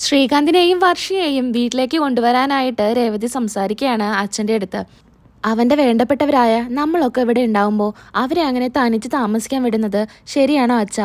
ശ്രീകാന്തിനെയും വർഷയെയും വീട്ടിലേക്ക് കൊണ്ടുവരാനായിട്ട് രേവതി സംസാരിക്കുകയാണ് അച്ഛന്റെ അടുത്ത്. അവന്റെ വേണ്ടപ്പെട്ടവരായ നമ്മളൊക്കെ ഇവിടെ ഉണ്ടാവുമ്പോൾ അവരെ അങ്ങനെ തനിച്ച് താമസിക്കാൻ വിടുന്നത് ശരിയാണോ അച്ഛ?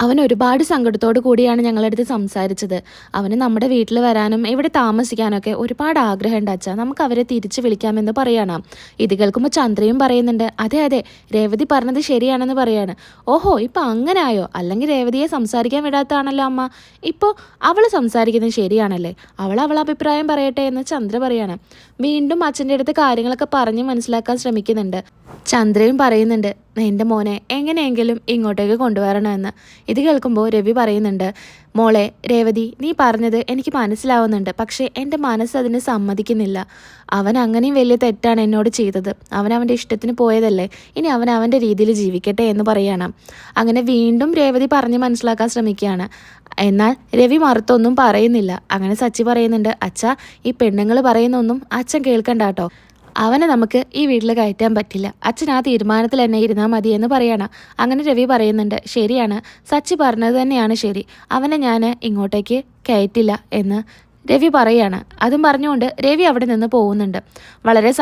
അവൻ ഒരുപാട് സങ്കടത്തോടു കൂടിയാണ് ഞങ്ങളടുത്ത് സംസാരിച്ചത്. അവന് നമ്മുടെ വീട്ടിൽ വരാനും ഇവിടെ താമസിക്കാനൊക്കെ ഒരുപാട് ആഗ്രഹമുണ്ട് അച്ഛാ. നമുക്ക് അവരെ തിരിച്ചു വിളിക്കാമെന്ന് പറയണം. ഇത് കേൾക്കുമ്പോൾ ചന്ദ്രയും പറയുന്നുണ്ട് അതെ അതെ രേവതി പറഞ്ഞത് ശരിയാണെന്ന് പറയാണ്. ഓഹോ ഇപ്പൊ അങ്ങനെ ആയോ അല്ലെങ്കിൽ രേവതിയെ സംസാരിക്കാൻ വിടാത്തതാണല്ലോ അമ്മ. ഇപ്പോൾ അവൾ സംസാരിക്കുന്നത് ശരിയാണല്ലേ? അവൾ അവൾ അഭിപ്രായം പറയട്ടെ എന്ന് ചന്ദ്ര പറയാണ്. വീണ്ടും അച്ഛന്റെ അടുത്ത് കാര്യങ്ങളൊക്കെ പറഞ്ഞ് മനസ്സിലാക്കാൻ ശ്രമിക്കുന്നുണ്ട്. ചന്ദ്രയും പറയുന്നുണ്ട് എന്റെ മോനെ എങ്ങനെയെങ്കിലും ഇങ്ങോട്ടേക്ക് കൊണ്ടുവരണമെന്ന്. ഇത് കേൾക്കുമ്പോൾ രവി പറയുന്നുണ്ട് മോളെ രേവതി നീ പറഞ്ഞത് എനിക്ക് മനസ്സിലാവുന്നുണ്ട് പക്ഷേ എന്റെ മനസ്സ് അതിന് സമ്മതിക്കുന്നില്ല. അവൻ അങ്ങനെയും വലിയ തെറ്റാണ് എന്നോട് ചെയ്തത്. അവൻ അവന്റെ ഇഷ്ടത്തിന് പോയതല്ലേ. ഇനി അവൻ അവന്റെ രീതിയിൽ ജീവിക്കട്ടെ എന്ന് പറയണം. അങ്ങനെ വീണ്ടും രേവതി പറഞ്ഞ് മനസ്സിലാക്കാൻ ശ്രമിക്കുകയാണ്. എന്നാൽ രവി മറുത്തൊന്നും പറയുന്നില്ല. അങ്ങനെ സച്ചി പറയുന്നുണ്ട് അച്ഛ ഈ പെണ്ണുങ്ങൾ പറയുന്നൊന്നും അച്ഛൻ കേൾക്കണ്ട കേട്ടോ. അവനെ നമുക്ക് ഈ വീട്ടിൽ കയറ്റാൻ പറ്റില്ല. അച്ഛൻ ആ തീരുമാനത്തിൽ തന്നെ ഇരുന്നാൽ മതി എന്ന് പറയണ. അങ്ങനെ രവി പറയുന്നുണ്ട് ശരിയാണ്. സച്ചി പറഞ്ഞത് തന്നെയാണ് ശരി. അവനെ ഞാൻ ഇങ്ങോട്ടേക്ക് കയറ്റില്ല എന്ന് രവി പറയാണ്. അതും പറഞ്ഞുകൊണ്ട് രവി അവിടെ നിന്ന് പോകുന്നുണ്ട്. വളരെ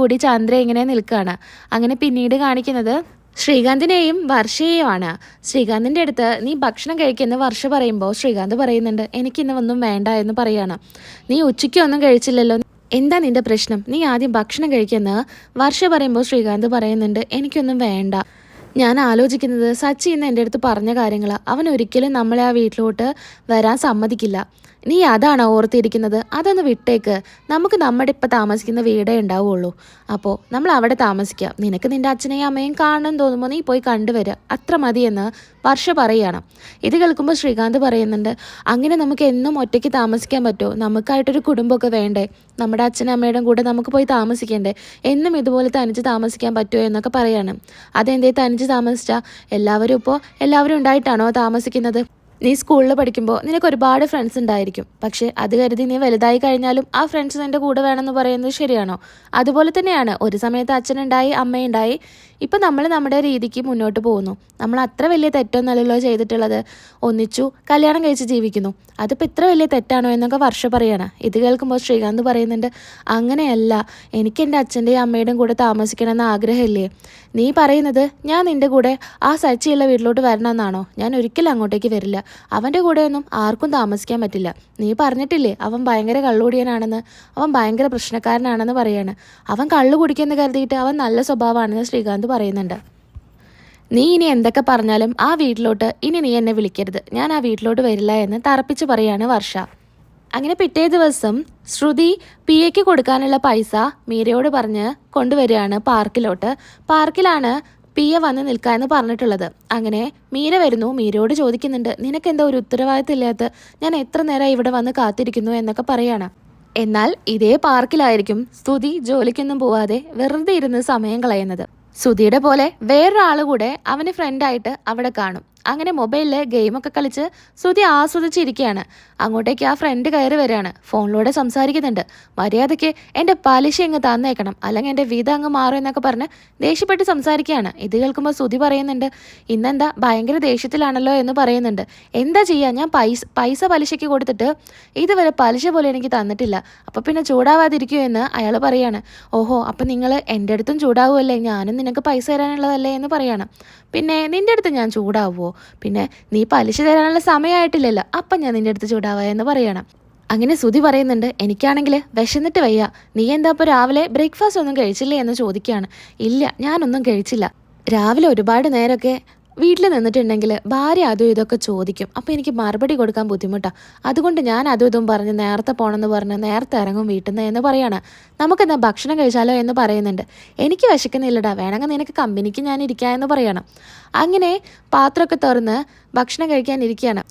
കൂടി ചന്ദ്ര ഇങ്ങനെ നിൽക്കുകയാണ് അങ്ങനെ പിന്നീട് കാണിക്കുന്നത് ശ്രീകാന്തിനെയും വർഷയെയുമാണ്. ശ്രീകാന്തിന്റെ അടുത്ത് നീ ഭക്ഷണം കഴിക്കുന്ന വർഷ പറയുമ്പോൾ ശ്രീകാന്ത് പറയുന്നുണ്ട് എനിക്കിന്ന് ഒന്നും വേണ്ട എന്ന് പറയാണ്. നീ ഉച്ചയ്ക്കൊന്നും കഴിച്ചില്ലല്ലോ. എന്താ നിന്റെ പ്രശ്നം? നീ ആദ്യം ഭക്ഷണം കഴിക്കുന്ന? വർഷ പറയുമ്പോൾ ശ്രീകാന്ത് പറയുന്നുണ്ട് എനിക്കൊന്നും വേണ്ട. ഞാൻ ആലോചിക്കുന്നത് സച്ചി ഇന്ന് എന്റെ അടുത്ത് പറഞ്ഞ കാര്യങ്ങൾ അവൻ ഒരിക്കലും നമ്മളെ ആ വീട്ടിലോട്ട് വരാൻ സമ്മതിക്കില്ല. നീ അതാണ് ഓർത്തിരിക്കുന്നത്? അതൊന്ന് വിട്ടേക്ക്. നമുക്ക് നമ്മുടെ ഇപ്പം താമസിക്കുന്ന വീടേ ഉണ്ടാവുള്ളൂ. അപ്പോൾ നമ്മൾ അവിടെ താമസിക്കാം. നിനക്ക് നിന്റെ അച്ഛനെയും അമ്മയും കാണണം തോന്നുമ്പോൾ നീ പോയി കണ്ടുവരിക അത്ര മതിയെന്ന് വർഷ പറയുകയാണ് ഇത് കേൾക്കുമ്പോൾ ശ്രീകാന്ത് പറയുന്നുണ്ട് അങ്ങനെ നമുക്ക് എന്നും ഒറ്റയ്ക്ക് താമസിക്കാൻ പറ്റുമോ നമുക്കായിട്ടൊരു കുടുംബമൊക്കെ വേണ്ടേ? നമ്മുടെ അച്ഛനും അമ്മയുടെ കൂടെ നമുക്ക് പോയി താമസിക്കേണ്ടേ? എന്നും ഇതുപോലെ തനിച്ച് താമസിക്കാൻ പറ്റുമോ? എന്നൊക്കെ പറയാണ്. അതെന്തേ തനിച്ച് താമസിച്ചാൽ എല്ലാവരും ഇപ്പോൾ എല്ലാവരും ഉണ്ടായിട്ടാണോ താമസിക്കുന്നത്? നീ സ്കൂളിൽ പഠിക്കുമ്പോൾ നിനക്ക് ഒരുപാട് ഫ്രണ്ട്സ് ഉണ്ടായിരിക്കും. പക്ഷേ അത് കരുതി നീ വലുതായി കഴിഞ്ഞാലും ആ ഫ്രണ്ട്സ് നിന്റെ കൂടെ വേണമെന്ന് പറയുന്നത് ശരിയാണോ? അതുപോലെ തന്നെയാണ് ഒരു സമയത്ത് അച്ഛനുണ്ടായി അമ്മയുണ്ടായി. ഇപ്പം നമ്മൾ നമ്മുടെ രീതിക്ക് മുന്നോട്ട് പോകുന്നു. നമ്മൾ അത്ര വലിയ തെറ്റൊന്നല്ലല്ലോ ചെയ്തിട്ടുള്ളത്. ഒന്നിച്ചു കല്യാണം കഴിച്ച് ജീവിക്കുന്നു. അതിപ്പോൾ ഇത്ര വലിയ തെറ്റാണോ എന്നൊക്കെ വർഷ പറയാണ്. ഇത് കേൾക്കുമ്പോൾ ശ്രീകാന്ത് പറയുന്നുണ്ട് അങ്ങനെയല്ല. എനിക്ക് എന്റെ അച്ഛന്റെയും അമ്മയുടെയും കൂടെ താമസിക്കണമെന്ന് ആഗ്രഹമില്ലേ? നീ പറയുന്നത് ഞാൻ നിന്റെ കൂടെ ആ സച്ചിയുള്ള വീട്ടിലോട്ട് വരണമെന്നാണോ? ഞാൻ ഒരിക്കലും അങ്ങോട്ടേക്ക് വരില്ല. അവന്റെ കൂടെയൊന്നും ആർക്കും താമസിക്കാൻ പറ്റില്ല. നീ പറഞ്ഞിട്ടില്ലേ അവൻ ഭയങ്കര കള്ളുകൂടിയനാണെന്ന്? അവൻ ഭയങ്കര പ്രശ്നക്കാരനാണെന്ന് പറയാണ്. അവൻ കള്ളു കുടിക്കുമെന്ന് കരുതിയിട്ട് അവൻ നല്ല സ്വഭാവമാണെന്ന് ശ്രീകാന്ത് പറയുന്നുണ്ട്. നീ ഇനി എന്തൊക്കെ പറഞ്ഞാലും ആ വീട്ടിലോട്ട് ഇനി നീ എന്നെ വിളിക്കരുത്. ഞാൻ ആ വീട്ടിലോട്ട് വരില്ല എന്ന് തറപ്പിച്ച് പറയാണ് വർഷ. അങ്ങനെ പിറ്റേ ദിവസം ശ്രുതി പി എക്ക് കൊടുക്കാനുള്ള പൈസ മീരയോട് പറഞ്ഞ് കൊണ്ടുവരികയാണ് പാർക്കിലോട്ട്. പാർക്കിലാണ് പിയ വന്ന് നിൽക്കുക എന്ന് പറഞ്ഞിട്ടുള്ളത്. അങ്ങനെ മീര വരുന്നു മീരയോട് ചോദിക്കുന്നുണ്ട് നിനക്കെന്താ ഒരു ഉത്തരവാദിത്തം ഇല്ലാത്ത? ഞാൻ എത്ര നേരം ഇവിടെ വന്ന് കാത്തിരിക്കുന്നു? എന്നൊക്കെ പറയാണ്. എന്നാൽ ഇതേ പാർക്കിലായിരിക്കും സ്തുതി ജോലിക്കൊന്നും പോവാതെ വെറുതെ ഇരുന്ന് സമയം കളയുന്നത്. സുധിയുടെ പോലെ വേറൊരാൾ കൂടെ അവന് ഫ്രണ്ടായിട്ട് അവിടെ കാണും. അങ്ങനെ മൊബൈലിൽ ഗെയിമൊക്കെ കളിച്ച് ശ്രുതി ആസ്വദിച്ചിരിക്കുകയാണ് അങ്ങോട്ടേക്ക് ആ ഫ്രണ്ട് കയറി വരികയാണ്. ഫോണിലൂടെ സംസാരിക്കുന്നുണ്ട്. മര്യാദയ്ക്ക് എന്റെ പലിശ അങ്ങ് തന്നേക്കണം. അല്ലെങ്കിൽ എന്റെ വിധ അങ്ങ് മാറും എന്നൊക്കെ പറഞ്ഞ് ദേഷ്യപ്പെട്ട് സംസാരിക്കുകയാണ്. ഇത് കേൾക്കുമ്പോൾ ശ്രുതി പറയുന്നുണ്ട് ഇന്നെന്താ? ഭയങ്കര ദേഷ്യത്തിലാണല്ലോ എന്ന് പറയുന്നുണ്ട്. എന്താ ചെയ്യുക ഞാൻ പൈസ പൈസ പലിശയ്ക്ക് കൊടുത്തിട്ട് ഇതുവരെ പലിശ പോലെ എനിക്ക് തന്നിട്ടില്ല. അപ്പോൾ പിന്നെ ചൂടാവാതിരിക്കുമോ എന്ന് അയാൾ പറയാണ്. ഓഹോ അപ്പം നിങ്ങൾ എന്റെ അടുത്തും ചൂടാവുമല്ലേ ഞാനും നിനക്ക് പൈസ തരാനുള്ളതല്ലേ? എന്ന് പറയാണ്. പിന്നെ നിന്റെ അടുത്ത് ഞാൻ ചൂടാവുമോ പിന്നെ നീ പലിശ തരാനുള്ള സമയമായിട്ടില്ലല്ലോ അപ്പം ഞാൻ നിന്റെ അടുത്ത് ചൂടാവുക എന്ന് പറയണം. അങ്ങനെ സുതി പറയുന്നുണ്ട് എനിക്കാണെങ്കിൽ വിശന്നിട്ട് വയ്യ. നീ എന്താ ഇപ്പോൾ രാവിലെ ബ്രേക്ക്ഫാസ്റ്റ് ഒന്നും കഴിച്ചില്ലേ എന്ന് ചോദിക്കുകയാണ്. ഇല്ല ഞാനൊന്നും കഴിച്ചില്ല. രാവിലെ ഒരുപാട് നേരമൊക്കെ വീട്ടിൽ നിന്നിട്ടുണ്ടെങ്കിൽ ഭാര്യ അതും ഇതൊക്കെ ചോദിക്കും. അപ്പോൾ എനിക്ക് മറുപടി കൊടുക്കാൻ ബുദ്ധിമുട്ടാണ് അതുകൊണ്ട് ഞാൻ അതും ഇതും പറഞ്ഞ് നേരത്തെ പോകണമെന്ന് പറഞ്ഞ് നേരത്തെ ഇറങ്ങും വീട്ടിൽ നിന്ന് എന്ന് പറയാണ്. നമുക്കെന്നാ ഭക്ഷണം കഴിച്ചാലോ എന്ന് പറയുന്നുണ്ട്. എനിക്ക് വിശക്കുന്നില്ലടാ. വേണമെങ്കിൽ നിനക്ക് കമ്പനിക്ക് ഞാൻ ഇരിക്കാം എന്ന് പറയണം. അങ്ങനെ പാത്രമൊക്കെ തുറന്ന് ഭക്ഷണം കഴിക്കാൻ ഇരിക്കുകയാണ്.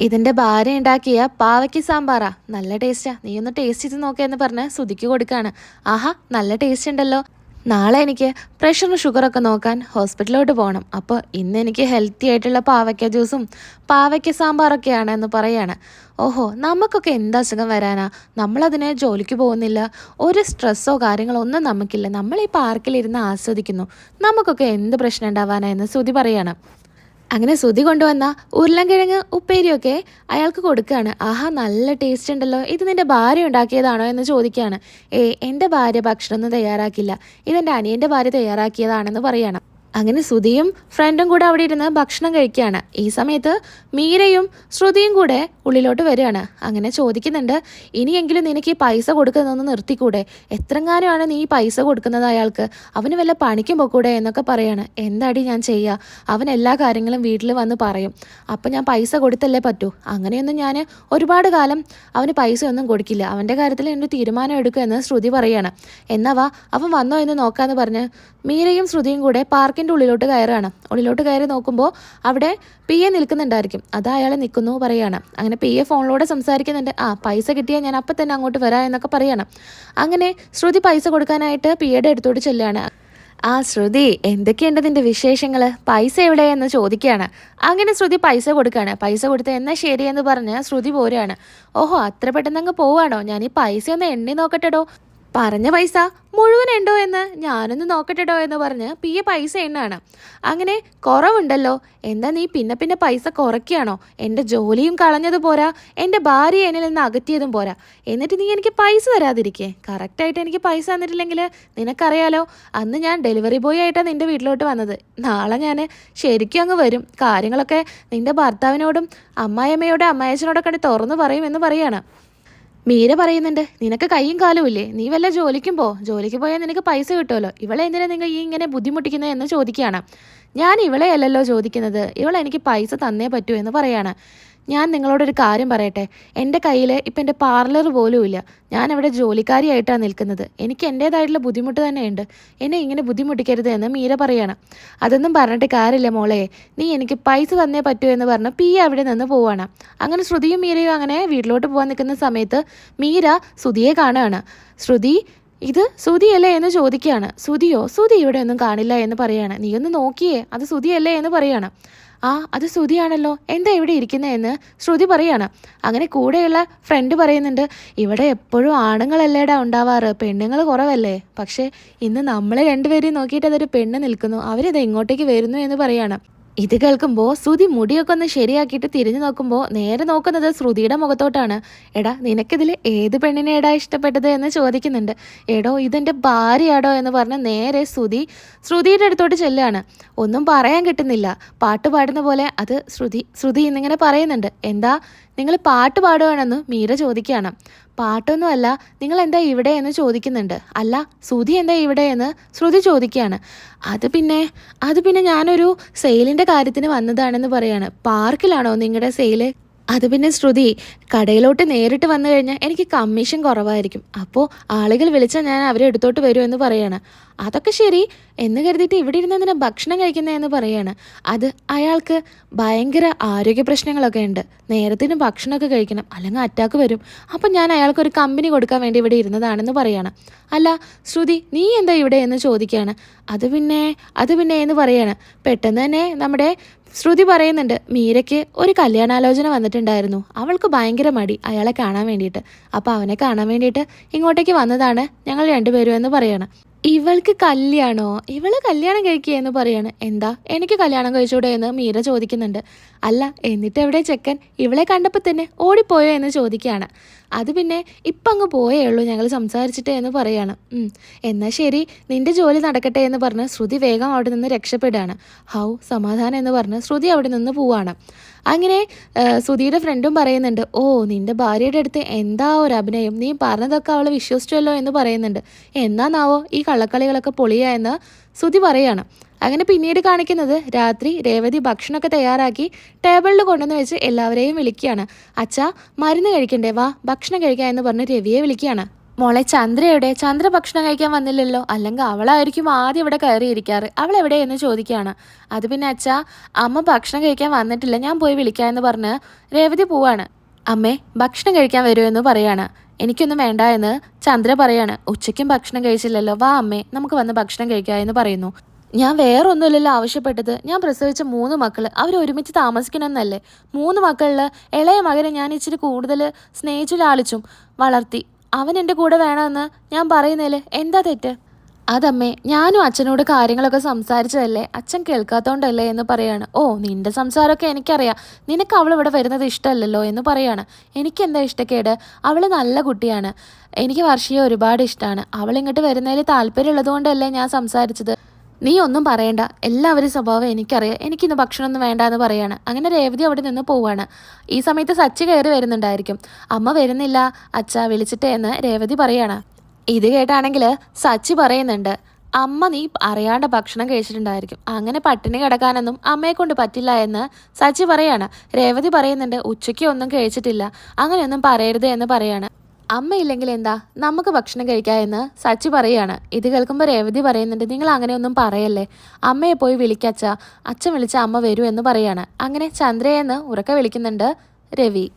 ഇതിന്റെ ഭാര്യ ഉണ്ടാക്കിയ പാവയ്ക്ക് സാമ്പാറാ. നല്ല ടേസ്റ്റാ നീ ഒന്ന് ടേസ്റ്റ് ചെയ്ത് നോക്കിയെന്ന് പറഞ്ഞ് സുതിക്ക് കൊടുക്കുകയാണ്. ആഹാ നല്ല ടേസ്റ്റ് ഉണ്ടല്ലോ. നാളെ എനിക്ക് പ്രഷറും ഷുഗറൊക്കെ നോക്കാൻ ഹോസ്പിറ്റലിലോട്ട് പോകണം. അപ്പോൾ ഇന്ന് എനിക്ക് ഹെൽത്തി ആയിട്ടുള്ള പാവയ്ക്ക ജ്യൂസും പാവയ്ക്ക സാമ്പാറൊക്കെയാണ് എന്ന് പറയാണ്. ഓഹോ നമുക്കൊക്കെ എന്ത് അസുഖം വരാനാ? നമ്മളതിനെ ജോലിക്ക് പോകുന്നില്ല. ഒരു സ്ട്രെസ്സോ കാര്യങ്ങളോ ഒന്നും നമുക്കില്ല. നമ്മൾ ഈ പാർക്കിലിരുന്ന് ആസ്വദിക്കുന്നു. നമുക്കൊക്കെ എന്ത് പ്രശ്നം ഉണ്ടാവാനാ എന്ന് ശ്രുതി പറയാണ്. അങ്ങനെ ശ്രുതി കൊണ്ടുവന്ന ഉരുളൻകിഴങ്ങ് ഉപ്പേരിയൊക്കെ അയാൾക്ക് കൊടുക്കുകയാണ് ആഹാ നല്ല ടേസ്റ്റ് ഉണ്ടല്ലോ. ഇത് നിന്റെ ഭാര്യ ഉണ്ടാക്കിയതാണോ എന്ന് ചോദിക്കുകയാണ് ഏ എന്റെ ഭാര്യ ഭക്ഷണമൊന്നും തയ്യാറാക്കില്ല ഇതെന്റെ അനിയന്റെ ഭാര്യ തയ്യാറാക്കിയതാണെന്ന് പറയണം. അങ്ങനെ ശ്രുതിയും ഫ്രണ്ടും കൂടെ അവിടെ ഇരുന്ന് ഭക്ഷണം കഴിക്കുകയാണ്. ഈ സമയത്ത് മീരയും ശ്രുതിയും കൂടെ ഉള്ളിലോട്ട് വരികയാണ്. അങ്ങനെ ചോദിക്കുന്നുണ്ട് ഇനിയെങ്കിലും നിനക്ക് ഈ പൈസ കൊടുക്കുന്നതൊന്ന് നിർത്തിക്കൂടെ? എത്രങ്ങാനുമാണ് നീ ഈ പൈസ കൊടുക്കുന്നത് അയാൾക്ക്? അവന് വല്ല പണിക്കും പോക്കൂടെ? എന്നൊക്കെ പറയാണ്. എന്താടി ഞാൻ ചെയ്യുക അവൻ എല്ലാ കാര്യങ്ങളും വീട്ടിൽ വന്ന് പറയും. അപ്പം ഞാൻ പൈസ കൊടുത്തല്ലേ പറ്റൂ? അങ്ങനെയൊന്നും ഞാൻ ഒരുപാട് കാലം അവന് പൈസ ഒന്നും കൊടുക്കില്ല. അവന്റെ കാര്യത്തിൽ എന്റെ തീരുമാനം എടുക്കുക എന്ന് ശ്രുതി പറയാണ്. എന്നാവാ അവൻ വന്നോ എന്ന് നോക്കാമെന്ന് പറഞ്ഞ് മീരയും ശ്രുതിയും കൂടെ പാർക്കിന്റെ ഉള്ളിലോട്ട് കയറുകയാണ്. ഉള്ളിലോട്ട് കയറി നോക്കുമ്പോൾ അവിടെ പി എ നിൽക്കുന്നുണ്ടായിരിക്കും. അത് അയാൾ നിൽക്കുന്നു പറയുകയാണ് അങ്ങനെ പി എ ഫോണിലൂടെ സംസാരിക്കുന്നുണ്ട്. ആ പൈസ കിട്ടിയാൽ ഞാൻ അപ്പം തന്നെ അങ്ങോട്ട് വരാം എന്നൊക്കെ പറയാണ്. അങ്ങനെ ശ്രുതി പൈസ കൊടുക്കാനായിട്ട് പി എയുടെ അടുത്തോട്ട് ചെല്ലുകയാണ്. ആ ശ്രുതി എന്തൊക്കെയുണ്ട് നിന്റെ വിശേഷങ്ങൾ പൈസ എവിടെ എന്ന് ചോദിക്കുകയാണ്. അങ്ങനെ ശ്രുതി പൈസ കൊടുക്കുകയാണ്. പൈസ കൊടുത്ത് എന്നാൽ ശരിയെന്ന് പറഞ്ഞ് ശ്രുതി പോരുകയാണ്. ഓഹോ അത്ര പെട്ടെന്ന് അങ്ങ് പോവാണോ? ഞാൻ ഈ പൈസ ഒന്ന് എണ്ണി നോക്കട്ടെടോ. പറഞ്ഞ പൈസ മുഴുവൻ ഉണ്ടോ എന്ന് ഞാനൊന്ന് നോക്കട്ടെടോ എന്ന് പറഞ്ഞ് പി എ പൈസ എണ്ണാണ്. അങ്ങനെ കുറവുണ്ടല്ലോ. എന്താ നീ പിന്നെ പിന്നെ പൈസ കുറയ്ക്കുകയാണോ? എന്റെ ജോലിയും കളഞ്ഞത് പോരാ. എന്റെ ഭാര്യ എന്നിൽ നിന്ന് അകറ്റിയതും പോരാ. എന്നിട്ട് നീ എനിക്ക് പൈസ തരാതിരിക്കേ. കറക്റ്റായിട്ട് എനിക്ക് പൈസ തന്നിട്ടില്ലെങ്കിൽ നിനക്കറിയാലോ. അന്ന് ഞാൻ ഡെലിവറി ബോയ് ആയിട്ടാണ് നിന്റെ വീട്ടിലോട്ട് വന്നത്. നാളെ ഞാൻ ശരിക്കും അങ്ങ് വരും. കാര്യങ്ങളൊക്കെ നിന്റെ ഭർത്താവിനോടും അമ്മായിയമ്മയോടും അമ്മായച്ചനോടൊക്കെ തുറന്നു പറയും എന്ന് പറയാണ്. മീര പറയുന്നുണ്ട് നിനക്ക് കൈയും കാലും ഇല്ലേ? നീ വല്ല ജോലിക്കും പോ. ജോലിക്ക് പോയാൽ നിനക്ക് പൈസ കിട്ടുമല്ലോ ഇവളെ എന്തിനാ നിങ്ങൾ ഈ ഇങ്ങനെ ബുദ്ധിമുട്ടിക്കുന്നത് എന്ന് ചോദിക്കുകയാണ്. ഞാൻ ഇവളെ അല്ലല്ലോ ചോദിക്കുന്നത്. ഇവൾ എനിക്ക് പൈസ തന്നേ പറ്റൂ എന്ന് പറയാണ്. ഞാൻ നിങ്ങളോടൊരു കാര്യം പറയട്ടെ? എന്റെ കയ്യിൽ ഇപ്പം എന്റെ പാർലർ പോലും ഇല്ല. ഞാൻ അവിടെ ജോലിക്കാരിയായിട്ടാണ് നിൽക്കുന്നത്. എനിക്ക് എന്റേതായിട്ടുള്ള ബുദ്ധിമുട്ട് തന്നെയുണ്ട്. എന്നെ ഇങ്ങനെ ബുദ്ധിമുട്ടിക്കരുത് എന്ന് മീര പറയാണ്. അതൊന്നും പറഞ്ഞിട്ട് കാര്യമില്ല മോളെ. നീ എനിക്ക് പൈസ തന്നേ പറ്റൂ എന്ന് പറഞ്ഞ് പി അവിടെ നിന്ന് പോവാണ്. അങ്ങനെ ശ്രുതിയും മീരയും അങ്ങനെ വീട്ടിലോട്ട് പോകാൻ നിൽക്കുന്ന സമയത്ത് മീര ശ്രുതിയെ കാണുകയാണ്. ശ്രുതി ഇത് സുതിയല്ലേ എന്ന് ചോദിക്കുകയാണ്. സുതിയോ സുതി ഇവിടെ ഒന്നും കാണില്ല എന്ന് പറയാണ്. നീ ഒന്ന് നോക്കിയേ. അത് സുതിയല്ലേ എന്ന് പറയാണ്. ആ അത് ശ്രുതിയാണല്ലോ. എന്താ ഇവിടെ ഇരിക്കുന്നതെന്ന് ശ്രുതി പറയാണ്. അങ്ങനെ കൂടെയുള്ള ഫ്രണ്ട് പറയുന്നുണ്ട് ഇവിടെ എപ്പോഴും ആണുങ്ങളല്ലേടാ ഉണ്ടാവാറ്? പെണ്ണുങ്ങൾ കുറവല്ലേ? പക്ഷേ ഇന്ന് നമ്മൾ രണ്ടുപേരെയും നോക്കിയിട്ട് അതൊരു പെണ്ണ് നിൽക്കുന്നു. അവരിത് ഇങ്ങോട്ടേക്ക് വരുന്നു എന്ന് പറയാണ്. ഇത് കേൾക്കുമ്പോൾ ശ്രുതി മുടിയൊക്കെ ഒന്ന് ശരിയാക്കിയിട്ട് തിരിഞ്ഞു നോക്കുമ്പോൾ നേരെ നോക്കുന്നത് ശ്രുതിയുടെ മുഖത്തോട്ടാണ്. എടാ നിനക്കിതിൽ ഏത് പെണ്ണിനെ എടാ ഇഷ്ടപ്പെട്ടത് എന്ന് ചോദിക്കുന്നുണ്ട്. എടോ ഇതെന്റെ ഭാര്യയാടോ എന്ന് പറഞ്ഞ് നേരെ ശ്രുതി ശ്രുതിയുടെ അടുത്തോട്ട് ചെല്ലുകയാണ്. ഒന്നും പറയാൻ കിട്ടുന്നില്ല. പാട്ട് പാടുന്ന പോലെ അത് ശ്രുതി ശ്രുതി എന്നിങ്ങനെ പറയുന്നുണ്ട്. എന്താ നിങ്ങൾ പാട്ട് പാടുകയാണെന്ന് മീര ചോദിക്കുകയാണ്. പാട്ടൊന്നുമല്ല നിങ്ങൾ എന്താ ഇവിടെ എന്ന് ചോദിക്കുന്നുണ്ട്. അല്ല ശ്രുതി എന്താ ഇവിടെ എന്ന് ശ്രുതി ചോദിക്കുകയാണ്. അത് പിന്നെ അത് പിന്നെ ഞാനൊരു സെയിലിന്റെ കാര്യത്തിന് വന്നതാണെന്ന് പറയാണ്. പാർക്കിലാണോ നിങ്ങളുടെ സെയിൽ? അത് പിന്നെ ശ്രുതി കടയിലോട്ട് നേരിട്ട് വന്നു കഴിഞ്ഞാൽ എനിക്ക് കമ്മീഷൻ കുറവായിരിക്കും. അപ്പോൾ ആളുകൾ വിളിച്ചാൽ ഞാൻ അവരെ എടുത്തോട്ട് വരുമെന്ന് പറയാണ്. അതൊക്കെ ശരി. എന്ന് കരുതിയിട്ട് ഇവിടെ ഇരുന്ന് എന്തിനാ ഭക്ഷണം കഴിക്കുന്നതെന്ന് പറയാണ്. അത് അയാൾക്ക് ഭയങ്കര ആരോഗ്യ പ്രശ്നങ്ങളൊക്കെ ഉണ്ട്. നേരത്തിന് ഭക്ഷണമൊക്കെ കഴിക്കണം. അല്ലെങ്കിൽ അറ്റാക്ക് വരും. അപ്പം ഞാൻ അയാൾക്ക് ഒരു കമ്പനി കൊടുക്കാൻ വേണ്ടി ഇവിടെ ഇരുന്നതാണെന്ന് പറയാണ്. അല്ല ശ്രുതി നീ എന്താ ഇവിടെ എന്ന് ചോദിക്കുകയാണ്. അത് പിന്നെ അത് പിന്നെ എന്ന് പറയാണ്. പെട്ടെന്ന് തന്നെ നമ്മുടെ ശ്രുതി പറയുന്നുണ്ട് മീരയ്ക്ക് ഒരു കല്യാണാലോചന വന്നിട്ടുണ്ടായിരുന്നു. അവൾക്ക് ഭയങ്കര മടി അയാളെ കാണാൻ വേണ്ടിയിട്ട്. അപ്പോൾ അവനെ കാണാൻ വേണ്ടിയിട്ട് ഇങ്ങോട്ടേക്ക് വന്നതാണ് ഞങ്ങൾ രണ്ടുപേരും എന്ന് പറയാണ്. ഇവൾക്ക് കല്യാണോ? ഇവൾ കല്യാണം കഴിക്കുക എന്ന് പറയാണ്. എന്താ? എനിക്ക് കല്യാണം കഴിച്ചൂടെ എന്ന് മീര ചോദിക്കുന്നുണ്ട്. അല്ല എന്നിട്ട് എവിടെ ചെക്കൻ? ഇവളെ കണ്ടപ്പോൾ തന്നെ ഓടിപ്പോയോ എന്ന് ചോദിക്കുകയാണ്. അത് പിന്നെ ഇപ്പം അങ്ങ് പോയേ ഉള്ളൂ ഞങ്ങൾ സംസാരിച്ചിട്ട് എന്ന് പറയാണ്. എന്നാൽ ശരി നിന്റെ ജോലി നടക്കട്ടെ എന്ന് പറഞ്ഞ് ശ്രുതി വേഗം അവിടെ നിന്ന് രക്ഷപ്പെടുകയാണ്. ഹൗ സമാധാനം എന്ന് പറഞ്ഞ് ശ്രുതി അവിടെ നിന്ന് പോവാണ്. അങ്ങനെ സുധീയുടെ ഫ്രണ്ടും പറയുന്നുണ്ട് ഓ നിന്റെ ഭാര്യയുടെ അടുത്ത് എന്താ ഒരു അഭിനയം? നീ പറഞ്ഞതൊക്കെ അവൾ വിശ്വസിച്ചല്ലോ എന്ന് പറയുന്നുണ്ട്. എന്നാന്നാവോ ഈ കള്ളക്കളികളൊക്കെ പൊളിയാ എന്ന് സുധി പറയാണ്. അങ്ങനെ പിന്നീട് കാണിക്കുന്നത് രാത്രി രേവതി ഭക്ഷണമൊക്കെ തയ്യാറാക്കി ടേബിളിൽ കൊണ്ടുവന്ന് വെച്ച് എല്ലാവരെയും വിളിക്കുകയാണ്. അച്ഛാ മരുന്ന് കഴിക്കണ്ടേ? വാ ഭക്ഷണം കഴിക്കാം എന്ന് പറഞ്ഞ് രവിയെ വിളിക്കുകയാണ്. മോളെ ചന്ദ്രയുടെ ചന്ദ്ര ഭക്ഷണം കഴിക്കാൻ വന്നില്ലല്ലോ. അല്ലെങ്കിൽ അവളായിരിക്കും ആദ്യം ഇവിടെ കയറിയിരിക്കാറ്. അവൾ എവിടെ എന്ന് ചോദിക്കുകയാണ്. അത് പിന്നെ അച്ഛാ അമ്മ ഭക്ഷണം കഴിക്കാൻ വന്നിട്ടില്ല. ഞാൻ പോയി വിളിക്കാം എന്ന് പറഞ്ഞ് രേവതി പോവാണ്. അമ്മേ ഭക്ഷണം കഴിക്കാൻ വരുമെന്ന് പറയാണ്. എനിക്കൊന്നും വേണ്ട എന്ന് ചന്ദ്ര പറയാണ്. ഉച്ചയ്ക്കും ഭക്ഷണം കഴിച്ചില്ലല്ലോ. വാ അമ്മേ നമുക്ക് വന്ന് ഭക്ഷണം കഴിക്കാം എന്ന് പറയുന്നു. ഞാൻ വേറെ ഒന്നുമില്ലല്ലോ ആവശ്യപ്പെട്ടത്. ഞാൻ പ്രസവിച്ച മൂന്ന് മക്കൾ അവർ ഒരുമിച്ച് താമസിക്കണമെന്നല്ലേ? മൂന്ന് മക്കളിൽ ഇളയ മകനെ ഞാൻ ഇച്ചിരി കൂടുതൽ സ്നേഹിച്ചു ലാളിച്ചും വളർത്തി. അവൻ എന്റെ കൂടെ വേണമെന്ന് ഞാൻ പറയുന്നതിൽ എന്താ തെറ്റ്? അതമ്മേ ഞാനും അച്ഛനോട് കാര്യങ്ങളൊക്കെ സംസാരിച്ചതല്ലേ? അച്ഛൻ കേൾക്കാത്തോണ്ടല്ലേ എന്ന് പറയാണ്. ഓ നിന്റെ സംസാരമൊക്കെ എനിക്കറിയാം. നിനക്ക് അവൾ ഇവിടെ വരുന്നത് ഇഷ്ടമല്ലല്ലോ എന്ന് പറയാണ്. എനിക്കെന്താ ഇഷ്ടക്കേട്? അവൾ നല്ല കുട്ടിയാണ്. എനിക്ക് വർഷീയ ഒരുപാട് ഇഷ്ടമാണ് അവൾ ഇങ്ങോട്ട് വരുന്നതിൽ താല്പര്യമുള്ളത് കൊണ്ടല്ലേ ഞാൻ സംസാരിച്ചത്. നീ ഒന്നും പറയണ്ട. എല്ലാവരും സ്വഭാവം എനിക്കറിയാം. എനിക്കിന്ന് ഭക്ഷണമൊന്നും വേണ്ട എന്ന് പറയാണ്. അങ്ങനെ രേവതി അവിടെ നിന്ന് പോവാണ്. ഈ സമയത്ത് സച്ചി കയറി വരുന്നുണ്ടായിരിക്കും. അമ്മ വരുന്നില്ല. അച്ഛ വിളിച്ചിട്ടേ എന്ന് രേവതി പറയാണ്. ഇത് കേട്ടാണെങ്കിൽ സച്ചി പറയുന്നുണ്ട്. അമ്മ നീ അറിയാണ്ട് ഭക്ഷണം കഴിച്ചിട്ടുണ്ടായിരിക്കും. അങ്ങനെ പട്ടിണി കിടക്കാനൊന്നും അമ്മയെ കൊണ്ട് പറ്റില്ല എന്ന് സച്ചി പറയാണ്. രേവതി പറയുന്നുണ്ട് ഉച്ചയ്ക്ക് ഒന്നും കഴിച്ചിട്ടില്ല. അങ്ങനെയൊന്നും പറയരുത് എന്ന് പറയാണ്. അമ്മയില്ലെങ്കിൽ എന്താ നമുക്ക് ഭക്ഷണം കഴിക്കാമെന്ന് സച്ചി പറയാണ് ഇത് കേൾക്കുമ്പോൾ രേവതി പറയുന്നുണ്ട് നിങ്ങൾ അങ്ങനെയൊന്നും പറയല്ലേ? അമ്മയെ പോയി വിളിക്കച്ച അച്ഛൻ വിളിച്ച അമ്മ വരൂ എന്ന് പറയാണ്. അങ്ങനെ ചന്ദ്രയെന്ന് ഉറക്കെ വിളിക്കുന്നുണ്ട് രവി.